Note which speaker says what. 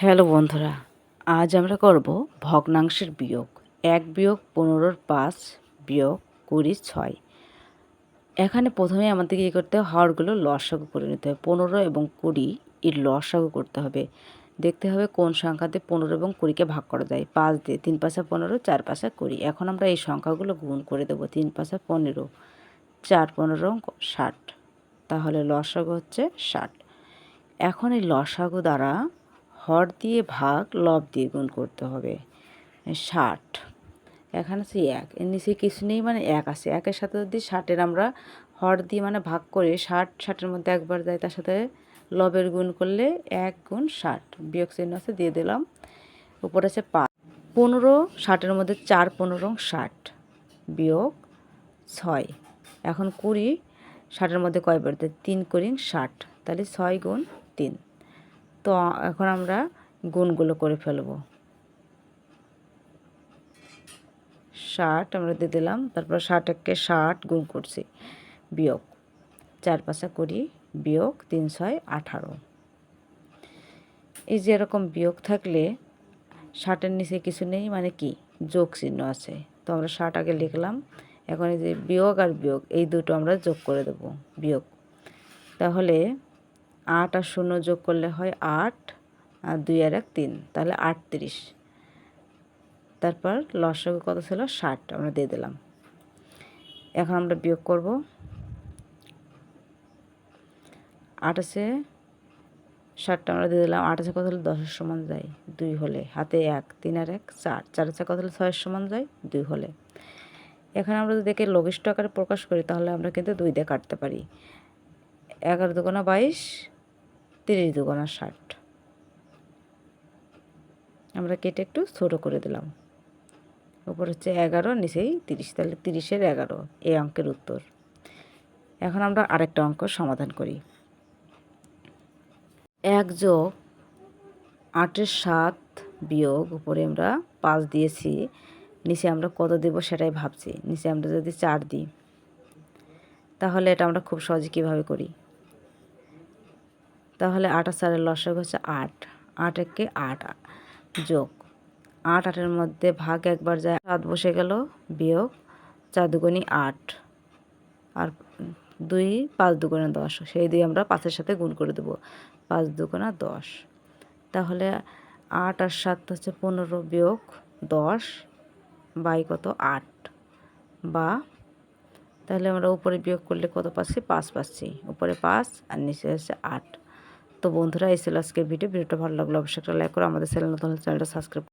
Speaker 1: Hello বন্ধুরা, আজ আমরা করব ভগ্নাংশের বিয়োগ। এক বিয়োগ পনেরোর পাঁচ বিয়োগ কুড়ি ছয়। এখানে প্রথমে আমাদেরকে কী করতে হবে? হরগুলো লসাগু করে নিতে হবে। পনেরো এবং কুড়ি এর লসাগু করতে হবে। দেখতে হবে কোন সংখ্যাতে পনেরো এবং কুড়িকে ভাগ করা যায়। পাঁচ দিয়ে তিন পাশা পনেরো, চার পাশা কুড়ি। এখন আমরা এই সংখ্যাগুলো গুণ করে দেবো। তিন পাশা পনেরো, চার পনেরো, ষাট। তাহলে লসাগু হচ্ছে ষাট। এখন এই লসাগু দ্বারা হর দিয়ে ভাগ, লব দিয়ে গুণ করতে হবে। ষাট। এখানে আছে এক। এর নিচে কিছু নেই মানে এক আছে। একের সাথে যদি ষাটের আমরা হর দিয়ে মানে ভাগ করে ষাট, ষাটের মধ্যে একবার যায়, তার সাথে লবের গুণ করলে এক গুণ ষাট। বিয়োগ চিহ্ন আছে, দিয়ে দিলাম। উপরে আছে পাঁচ। পনেরো, ষাটের মধ্যে চার, পনেরো, ষাট। বিয়োগ ছয়। এখন কুড়ি, ষাটের মধ্যে কয়বার দেয় তিন করি ষাট। তাহলে ছয় গুণ তিন। তো এখন আমরা গুণগুলো করে ফেলব। ষাট আমরা দিয়ে দিলাম, তারপর ষাট এককে ষাট গুণ করছি, বিয়োগ। চার পাঁচা করি বিয়োগ তিন ছয়, আঠারো। এই যে এরকম বিয়োগ থাকলে ষাটের নিচে কিছু নেই মানে কি? যোগ চিহ্ন আছে। তো আমরা ষাট আগে লিখলাম, এখন এই যে বিয়োগ আর বিয়োগ, এই দুটো আমরা যোগ করে দেব, বিয়োগ। তাহলে আট আর শূন্য যোগ করলে হয় আট, আর দুই আর এক তিন। তাহলে আটত্রিশ। তারপর লসাগু কত ছিল? ষাট। আমরা দিয়ে দিলাম। এখন আমরা বিয়োগ করব। আট আছে ষাটটা আমরা দিয়ে দিলাম। আট আছে কত হলে? দশের সমান যায় দুই হলে। হাতে এক, তিন আর এক, চার। চার আছে কত হলে? ছয়ের সমান যায় দুই হলে। এখানে আমরা যদি দেখে লঘিষ্ঠ আকারে প্রকাশ করি, তাহলে আমরা কিন্তু দুই দিয়ে কাটতে পারি। এগারো দুগুণা বাইশ তিরিশ দুগুণা ষাট। আমরা কেটে একটু ছোটো করে দিলাম। উপর হচ্ছে এগারো, নিচেই তিরিশ। তাহলে তিরিশের এগারো, এই অঙ্কের উত্তর। এখন আমরা আরেকটা অঙ্ক সমাধান করি। এক যোগ আটের সাত বিয়োগ, উপরে আমরা পাঁচ দিয়েছি। নিচে আমরা কত দেব সেটাই ভাবছি। নিচে আমরা যদি চার দিই, তাহলে এটা আমরা খুব সহজে কীভাবে করি? তাহলে আট আর চারের লসক হচ্ছে আট। আট একে আট যোগ। আট আটের মধ্যে ভাগ একবার যায়, সাত বসে গেল, বিয়োগ চার দুগুণি আট। আর দুই পাঁচ দুগুণে দশ, সেই দুই আমরা পাঁচের সাথে গুণ করে দেবো, পাঁচ দুগুণা দশ। তাহলে আট আর সাত হচ্ছে পনেরো বিয়োগ দশ বাই কত আট বা তাহলে আমরা উপরে বিয়োগ করলে কত পাচ্ছি? পাঁচ পাচ্ছি। উপরে পাঁচ আর নিচে হচ্ছে আট। তো বন্ধুরা, এই ছিল আজকের ভিডিও। ভিডিওটা ভালো লাগল অবশ্যই একটা লাইক করো আমাদের চ্যানেল নতুন চ্যানেলটা সাবস্ক্রাইব